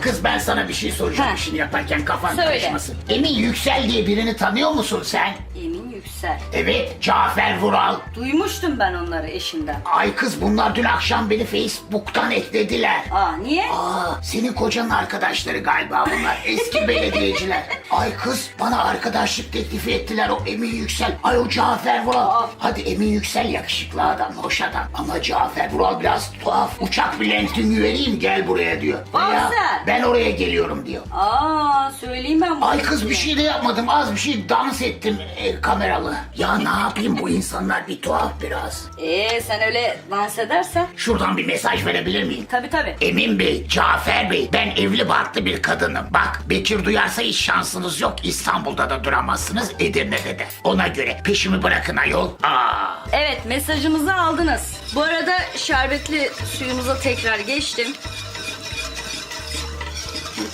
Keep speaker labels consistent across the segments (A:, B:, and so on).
A: Kız ben sana bir şey soracağım
B: Ha.
A: işini yaparken kafan
B: Söyle.
A: karışmasın. Emin Yüksel diye birini tanıyor musun sen?
B: Emin Yüksel.
A: Evet Cafer Vural.
B: Duymuştum ben onları eşimden.
A: Ay kız bunlar dün akşam beni Facebook'tan eklediler.
B: Aa niye?
A: Aa, senin kocanın arkadaşları galiba bunlar. Eski belediyeciler. Ay kız bana arkadaşlık teklifi ettiler o Emin Yüksel. Ay o Cafer Vural. Hadi Emin Yüksel yakışıklı adam, hoş adam. Ama Cafer Vural biraz tuhaf. Uçak biletini vereyim gel buraya diyor. Veya
B: sen.
A: ben oraya geliyorum diyor.
B: Aa söyleyeyim ben bunu.
A: Ay kız bir şey de yapmadım. Az bir şey dans ettim e, kameralı. Ya ne yapayım bu insanlar bir tuhaf biraz.
B: Ee sen öyle dans edersen.
A: Şuradan bir mesaj verebilir miyim?
B: Tabi tabi.
A: Emin Bey, Cafer Bey, ben evli barklı bir kadınım. Bak, Bekir duyarsa hiç şansınız yok. İstanbul'da da duramazsınız, Edirne'de de. Ona göre peşimi bırakın ayol. Aa,
B: Evet mesajımızı aldınız. Bu arada şerbetli suyumuza tekrar geçtim.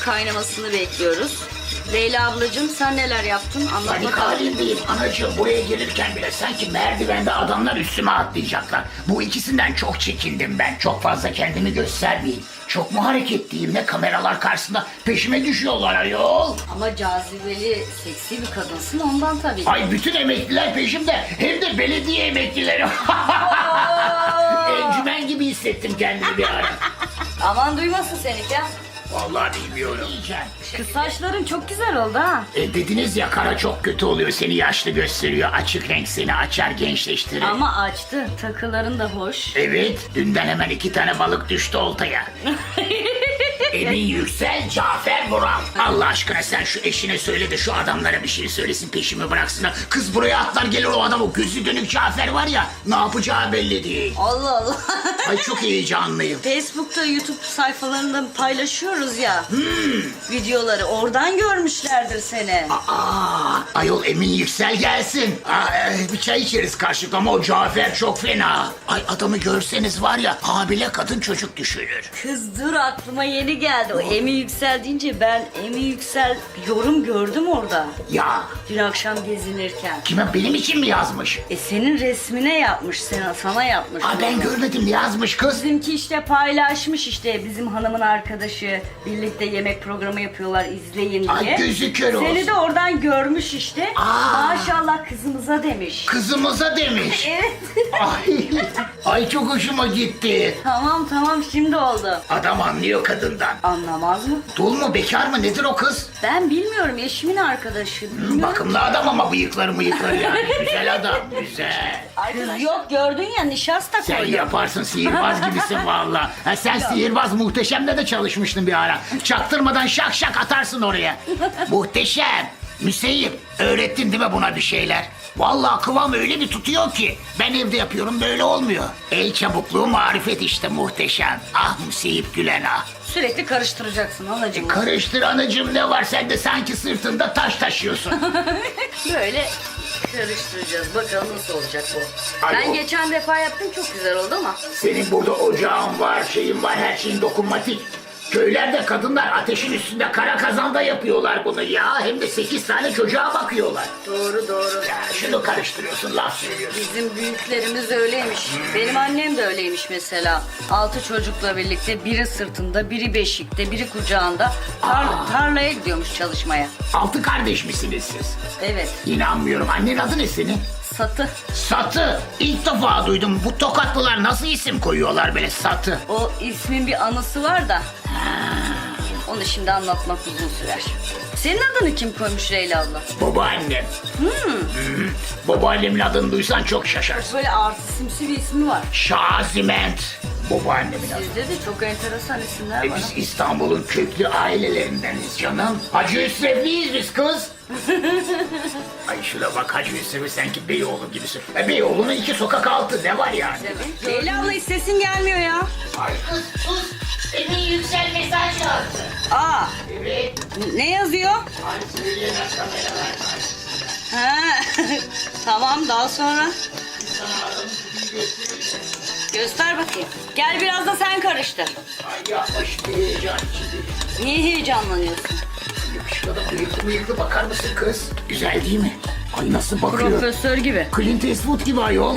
B: Kaynamasını bekliyoruz. Leyla ablacığım sen neler yaptın? Anlat
A: panik
B: bakalım.
A: halindeyim anacığım. Buraya gelirken bile sanki merdivende adamlar üstüme atlayacaklar. Bu ikisinden çok çekindim ben. Çok fazla kendimi göstermeyeyim. Çok mu hareketliyim ne kameralar karşısında peşime düşüyorlar ayol.
B: Ama cazibeli, seksi bir kadınsın ondan tabii.
A: Ay bütün emekliler peşimde. Hem de belediye emeklileri. Encümen gibi hissettim kendimi bir ara.
B: Aman duymasın seni ya.
A: Vallahi bilmiyorum.
B: Kız saçların çok güzel oldu ha.
A: E dediniz ya kara çok kötü oluyor seni yaşlı gösteriyor. Açık renk seni açar gençleştirir.
B: Ama açtı. Takıların da hoş.
A: Evet dünden hemen iki tane balık düştü oltaya. Emin Yüksel, Cafer Vural. Allah aşkına sen şu eşine söyle de şu adamlara bir şey söylesin peşimi bıraksınlar. Kız buraya atlar gelir o adam o gözü dönük Cafer var ya ne yapacağı belli değil.
B: Allah Allah.
A: Ay çok heyecanlıyım.
B: Facebook'ta YouTube sayfalarında paylaşıyoruz ya.
A: Hmm.
B: Videoları. Oradan görmüşlerdir seni.
A: Aa, ayol Emin Yüksel gelsin. Aa, e, bir çay içeriz karşılıklı ama o Cafer çok fena. Ay adamı görseniz var ya hamile kadın çocuk düşürür.
B: Kız dur aklıma yeni geldi. O Emi Yüksel deyince ben Emi Yüksel yorum gördüm orada.
A: Ya
B: Dün akşam gezinirken.
A: kime benim için mi yazmış?
B: E senin resmine yapmış, sana, sana yapmış.
A: Aa, ben görmedim yazmış kız.
B: Bizimki işte paylaşmış işte bizim hanımın arkadaşı birlikte yemek programı yapıyorlar izleyin diye.
A: Ay, gözü kör olsun.
B: Seni de oradan görmüş işte.
A: Aa.
B: Maşallah kızımıza demiş.
A: Kızımıza demiş.
B: Evet.
A: Ay, ay çok hoşuma gitti.
B: tamam tamam şimdi oldu.
A: Adam anlıyor kadından.
B: Anlamaz mı?
A: Dul mu bekar mı nedir o kız?
B: Ben bilmiyorum eşimin arkadaşı. Bilmiyorum.
A: Bakımlı adam ama bıyıkları mıyıkları yani. Güzel adam güzel.
B: Kız yok gördün ya nişasta
A: Sen
B: koydum.
A: yaparsın sihirbaz gibisin valla. Ha, sen sihirbaz muhteşemde de çalışmıştın bir ara. Çaktırmadan şak şak atarsın oraya. Muhteşem. Müseyyip öğrettin değil mi buna bir şeyler? Vallahi kıvam öyle bir tutuyor ki. Ben evde yapıyorum böyle olmuyor. El çabukluğu marifet işte muhteşem. Ah Müseyyip Gülen ah.
B: Sürekli karıştıracaksın anacığım.
A: Karıştır anacığım ne var sen de sanki sırtında taş taşıyorsun.
B: Böyle karıştıracağız. Bakalım nasıl olacak bu.
A: Ay,
B: ben
A: o-
B: geçen defa yaptım çok güzel oldu ama.
A: Senin burada ocağın var, şeyin var, her şeyin dokunmatik. Köylerde kadınlar ateşin üstünde kara kazanda yapıyorlar bunu ya. Hem de sekiz tane çocuğa bakıyorlar.
B: Doğru doğru.
A: Ya şunu karıştırıyorsun, laf söylüyorsun.
B: Bizim büyüklerimiz öyleymiş. Benim annem de öyleymiş mesela. Altı çocukla birlikte biri sırtında, biri beşikte, biri kucağında tar- tarlaya gidiyormuş çalışmaya.
A: Altı kardeş misiniz siz?
B: Evet.
A: İnanmıyorum. Annenin adı ne senin?
B: Satı.
A: Satı. İlk defa duydum. Bu tokatlılar nasıl isim koyuyorlar böyle Satı?
B: O ismin bir anısı var da. Onu şimdi anlatmak uzun sürer. Senin adını kim koymuş Leyla abla?
A: Babaannem. Hmm. Babaannemin adını duysan çok şaşarsın.
B: Böyle artistimsi bir ismi var.
A: Şaziment. Babaannemin adı.
B: Sizde de çok enteresan isimler
A: E
B: var.
A: biz İstanbul'un köklü ailelerindeniz canım. Hacı Hüsrevliyiz biz kız. Ay şuna bak Hacı Hüsrevi sanki Beyoğlu gibisin. E Beyoğlu'nun iki sokak altı ne var yani?
B: Leyla abla hiç sesin gelmiyor ya.
A: Ay kız sus. Emin Yüksel mesaj yazdı.
B: Aa,
A: Evet.
B: ne yazıyor?
A: Ay kameralar karşısında.
B: Ha, tamam daha sonra.
A: Sana adamı göstereceğim.
B: Göster bakayım. Gel biraz da sen karıştır.
A: Ay yapma şimdi heyecan içinde.
B: Niye heyecanlanıyorsun?
A: Yakışıklı da bıyıklı bıyıklı bakar mısın kız? Güzel değil mi? Ay nasıl bakıyor?
B: Profesör gibi.
A: Clint Eastwood gibi ayol.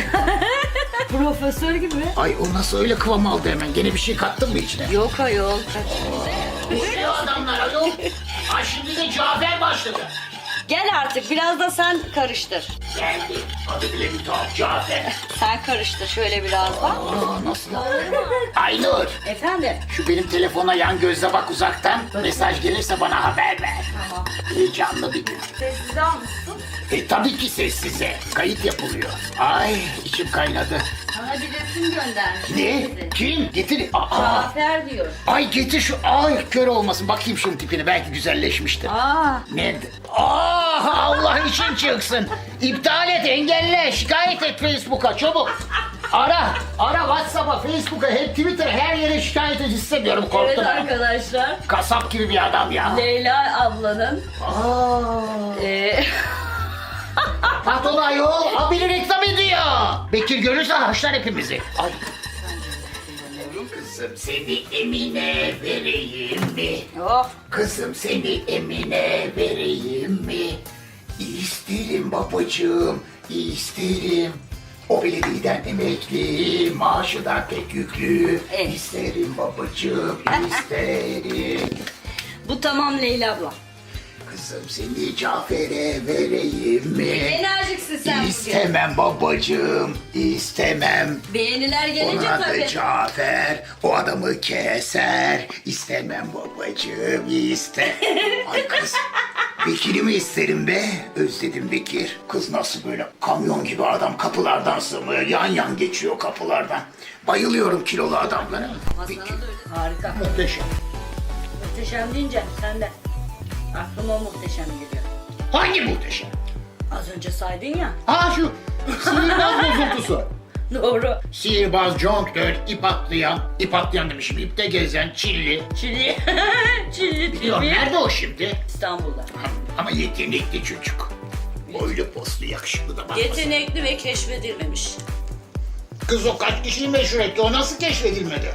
B: Profesör gibi.
A: Ay o nasıl öyle kıvam aldı hemen? Gene bir şey kattın mı içine?
B: Yok ayol. Kaç.
A: Oluyor adamlar ayol. Ha şimdi de Cafer başladı.
B: Gel artık biraz da sen karıştır.
A: Geldi. Adı bile bir tuhaf Cafer.
B: Sen karıştır şöyle biraz da.
A: Aa, nasıl? Aynur.
B: Efendim?
A: Şu benim telefona yan gözle bak uzaktan. Mesaj gelirse bana haber ver.
B: Tamam.
A: Heyecanlı bir gün.
B: Sessiz almışsın.
A: E tabii ki sessize. Kayıt yapılıyor. Ay içim kaynadı.
B: Sana bir resim göndermiş.
A: Ne? Kim? Getir. Aa.
B: Cafer diyor.
A: Ay getir şu. Ay kör olmasın. Bakayım şunun tipine. Belki güzelleşmiştir.
B: Aa.
A: Ne? Ah Allah için çıksın. İptal et, engelle, şikayet et Facebook'a çabuk. Ara, ara WhatsApp'a, Facebook'a, hep Twitter'a her yere şikayet et istemiyorum
B: Evet
A: korktum.
B: arkadaşlar.
A: Kasap gibi bir adam ya.
B: Leyla ablanın
A: Aa.
B: e,
A: Patron ayol, haberi reklam ediyor. Bekir görürse haşlar hepimizi. Ay. Kızım seni Emine vereyim mi?
B: oh,
A: Kızım seni Emine vereyim mi? İsterim babacığım, isterim. O belediyeden emekli, maaşı da pek yüklü.
B: Evet.
A: İsterim babacığım, isterim.
B: bu tamam Leyla abla.
A: Kızım seni Cafer'e vereyim mi?
B: Enerjiksin sen bugün.
A: İstemem babacığım, istemem.
B: Beğeniler gelince
A: Onun adı
B: tabii.
A: Cafer, o adamı keser. İstemem babacığım, iste. Ay kız, Bekir'i mi isterim be? Özledim Bekir. Kız nasıl böyle kamyon gibi adam kapılardan sığmıyor, yan yan geçiyor kapılardan. Bayılıyorum kilolu adamlara.
B: Ama
A: Bekir,
B: sana da öyle. Harika.
A: muhteşem.
B: Muhteşem deyince sen de. Aklıma muhteşem geliyor.
A: Hangi muhteşem?
B: Az önce saydın ya.
A: Ha şu sihirbaz bozuntusu.
B: Doğru.
A: Sihirbaz, jonglör, ip atlayan, ip atlayan demişim, ipte gezen, çilli.
B: Çili. Çili
A: Biliyorum
B: TV.
A: nerede o şimdi?
B: İstanbul'da.
A: Ama yetenekli çocuk. Öyle poslu yakışıklı da bakmasın.
B: Yetenekli ve keşfedilmemiş.
A: Kız o kaç kişiyi meşhur etti o nasıl keşfedilmedi?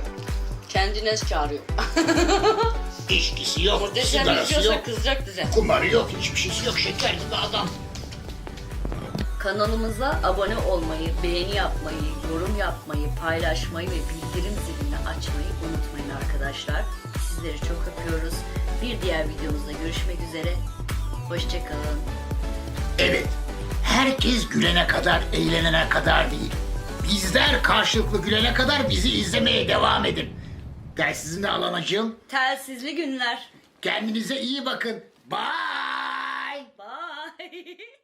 B: Kendine çağırıyor.
A: İçkisi yok,
B: Muhteşem
A: sigarası
B: izliyorsa
A: yok,
B: kızacak bize.
A: kumarı yok, hiçbir şeysi yok. Şeker gibi adam.
B: Kanalımıza abone olmayı, beğeni yapmayı, yorum yapmayı, paylaşmayı ve bildirim zilini açmayı unutmayın arkadaşlar. Sizleri çok öpüyoruz. Bir diğer videomuzda görüşmek üzere. Hoşçakalın.
A: Evet, herkes gülene kadar, eğlenene kadar değil. Bizler karşılıklı gülene kadar bizi izlemeye devam edin. Dersizinde alanacığım.
B: Telsizli günler.
A: Kendinize iyi bakın. Bye.
B: Bye.